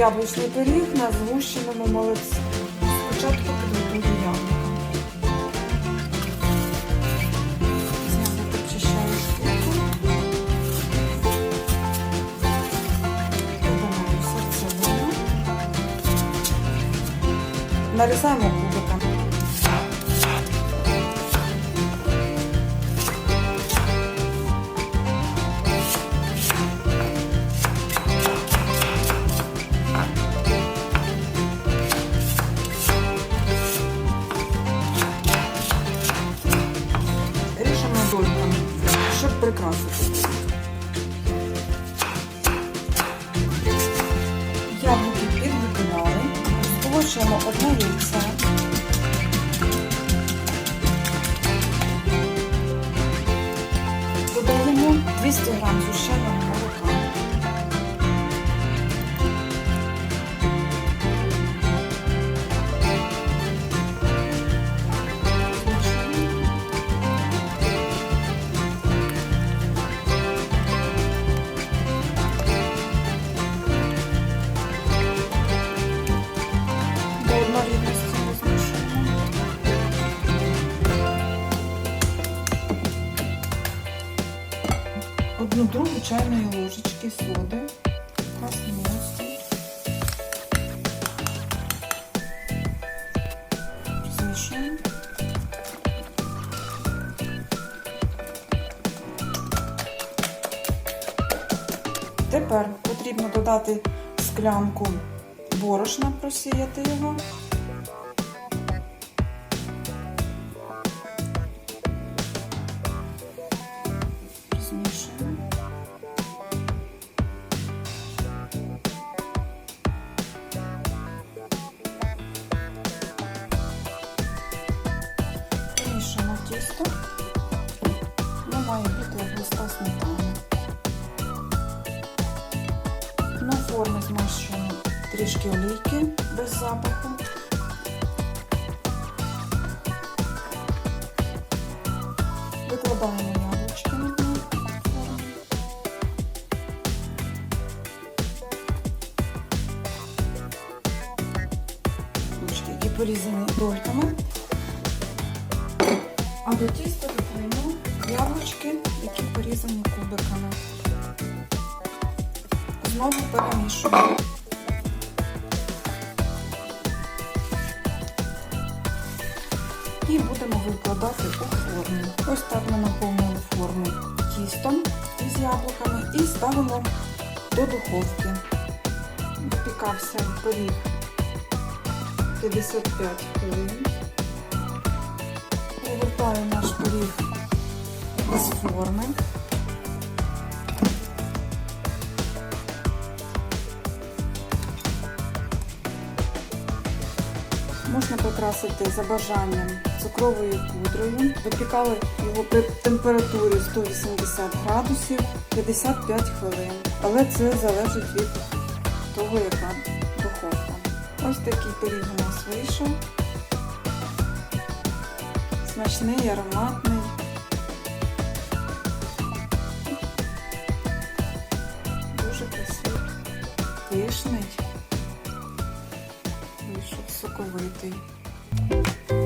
Яблучний пиріг на згущеному молоці. Спочатку підготую яблука. З яблук очищаю шкірку. Додаємо серцевину. Нарізаємо кубиками. Прикрасити. Яблуки підготували. Сполошуємо одне яйце. Додаємо 200 г зущеного Одну другу чайної ложечки соди, космосу. Розмішуємо. Тепер потрібно додати склянку борошна, просіяти його. Форми змащуємо трішки олійки без запаху. Викладаємо яблучки на дно форми. Які порізані дольками. А до тіста додаємо яблучки, які порізані кубиками. Знову перемішуємо. І будемо викладати у форму. Ось так ми наповнили форму тістом із яблуками і ставимо до духовки. Впікався пиріг 55 хвилин. Повертаю наш пиріг з форми. Можна покрасити за бажанням цукровою пудрою. Випікали його при температурі 180 градусів 55 хвилин. Але це залежить від того, яка духовка. Ось такий пиріг у нас вийшов. Смачний, ароматний. Дуже красивий, пишний. Вийшов соковитий.